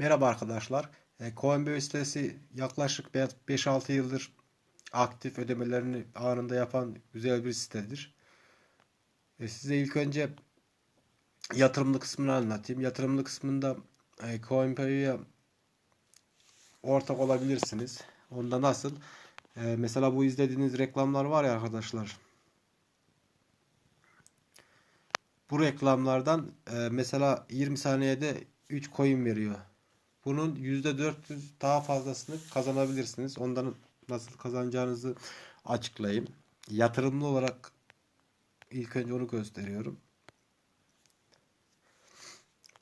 Merhaba arkadaşlar. E, Coinbase sitesi yaklaşık 5-6 yıldır aktif ödemelerini anında yapan güzel bir sitedir. E, size ilk önce yatırımlı kısmını anlatayım. Yatırımlı kısmında e, Coinbase ortak olabilirsiniz. Onda nasıl? Mesela bu izlediğiniz reklamlar var ya arkadaşlar. Bu reklamlardan mesela 20 saniyede 3 coin veriyor. Bunun %400 daha fazlasını kazanabilirsiniz. Ondan nasıl kazanacağınızı açıklayayım. Yatırımlı olarak ilk önce onu gösteriyorum.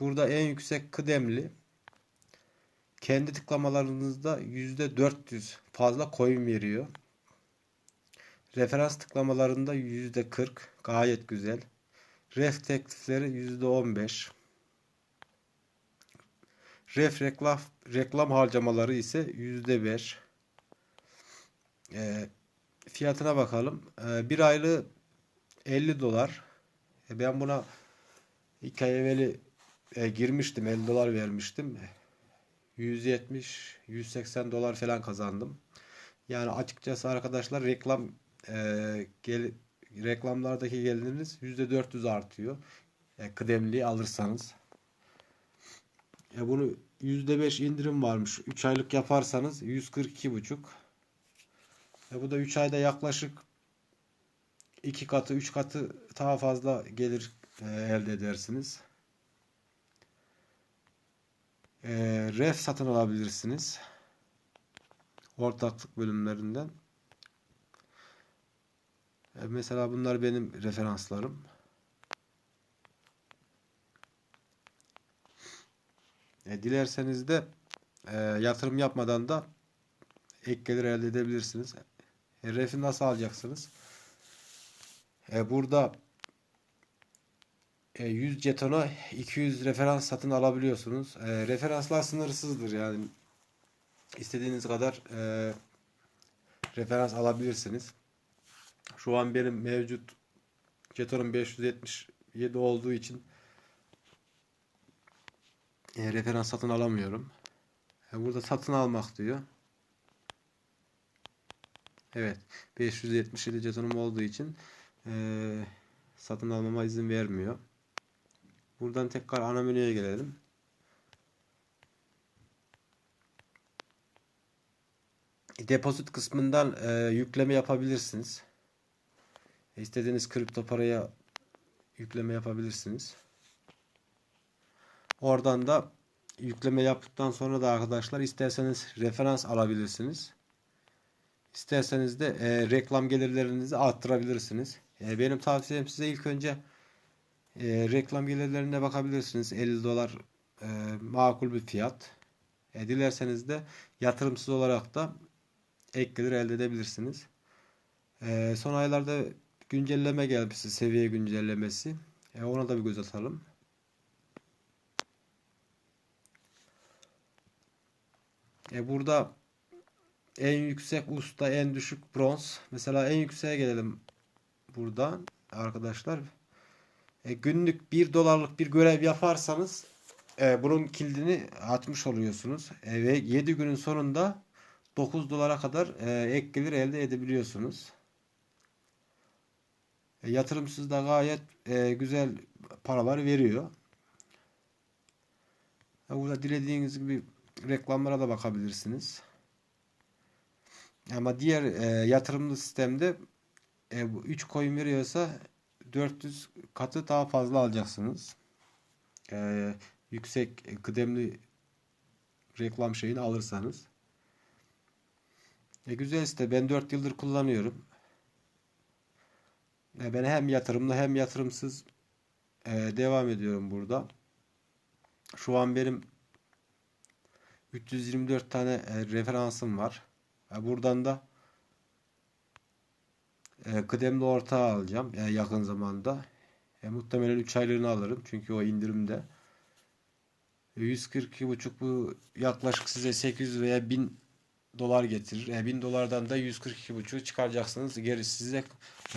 Burada en yüksek kıdemli kendi tıklamalarınızda %400 fazla coin veriyor. Referans tıklamalarında %40 gayet güzel. Ref teklifleri %15. Ref reklam, reklam harcamaları ise %5. E, fiyatına bakalım. E, bir aylığı 50 dolar. E, ben buna iki ay evveli e, girmiştim. 50 dolar vermiştim. 170-180 dolar falan kazandım. Yani açıkçası arkadaşlar reklam e, gel, reklamlardaki geliriniz %400 artıyor. E, kıdemli alırsanız. E bunu %5 indirim varmış. 3 aylık yaparsanız 142,5. E bu da 3 ayda yaklaşık 2 katı 3 katı daha fazla gelir e, elde edersiniz. E, ref satın alabilirsiniz. Ortaklık bölümlerinden. E, mesela bunlar benim referanslarım. E, dilerseniz de e, yatırım yapmadan da ek gelir elde edebilirsiniz. E, refi nasıl alacaksınız? E, burada e, 100 jetona 200 referans satın alabiliyorsunuz. E, referanslar sınırsızdır yani. istediğiniz kadar e, referans alabilirsiniz. Şu an benim mevcut jetonum 577 olduğu için e, referans satın alamıyorum. E, burada satın almak diyor. Evet. 577 jetonum olduğu için e, satın almama izin vermiyor. Buradan tekrar ana menüye gelelim. Depozit kısmından e, yükleme yapabilirsiniz. İstediğiniz kripto paraya yükleme yapabilirsiniz. Oradan da yükleme yaptıktan sonra da arkadaşlar isterseniz referans alabilirsiniz. İsterseniz de e, reklam gelirlerinizi arttırabilirsiniz. E, benim tavsiyem size ilk önce e, reklam gelirlerine bakabilirsiniz. 50 dolar e, makul bir fiyat. E, dilerseniz de yatırımsız olarak da ek gelir elde edebilirsiniz. E, son aylarda güncelleme gelmişti. Seviye güncellemesi. E, ona da bir göz atalım. E burada en yüksek usta, en düşük bronz. Mesela en yükseğe gelelim burada arkadaşlar. E, günlük 1 dolarlık bir görev yaparsanız e, bunun kilidini atmış oluyorsunuz. E, ve 7 günün sonunda 9 dolara kadar e, ek gelir elde edebiliyorsunuz. E, yatırımsız da gayet e, güzel paralar veriyor. E, burada dilediğiniz gibi reklamlara da bakabilirsiniz. Ama diğer e, yatırımlı sistemde e, bu 3 coin veriyorsa 400 katı daha fazla alacaksınız. E, yüksek kıdemli reklam şeyini alırsanız. E, güzel site. Ben 4 yıldır kullanıyorum. E, ben hem yatırımlı hem yatırımsız e, devam ediyorum burada. Şu an benim 324 tane e, referansım var. E, buradan da e, kıdemli ortağı alacağım yani yakın zamanda. E, muhtemelen 3 aylığını alırım çünkü o indirimde. E, 142,5 bu yaklaşık size 800 veya 1000 dolar getirir. E, 1000 dolardan da 142,5 çıkaracaksınız. Gerisi size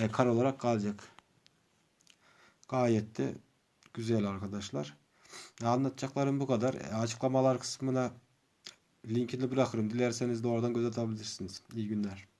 e, kar olarak kalacak. Gayet de güzel arkadaşlar. Anlatacaklarım bu kadar. E, Açıklamalar kısmına linkini bırakırım. Dilerseniz de oradan göz atabilirsiniz. İyi günler.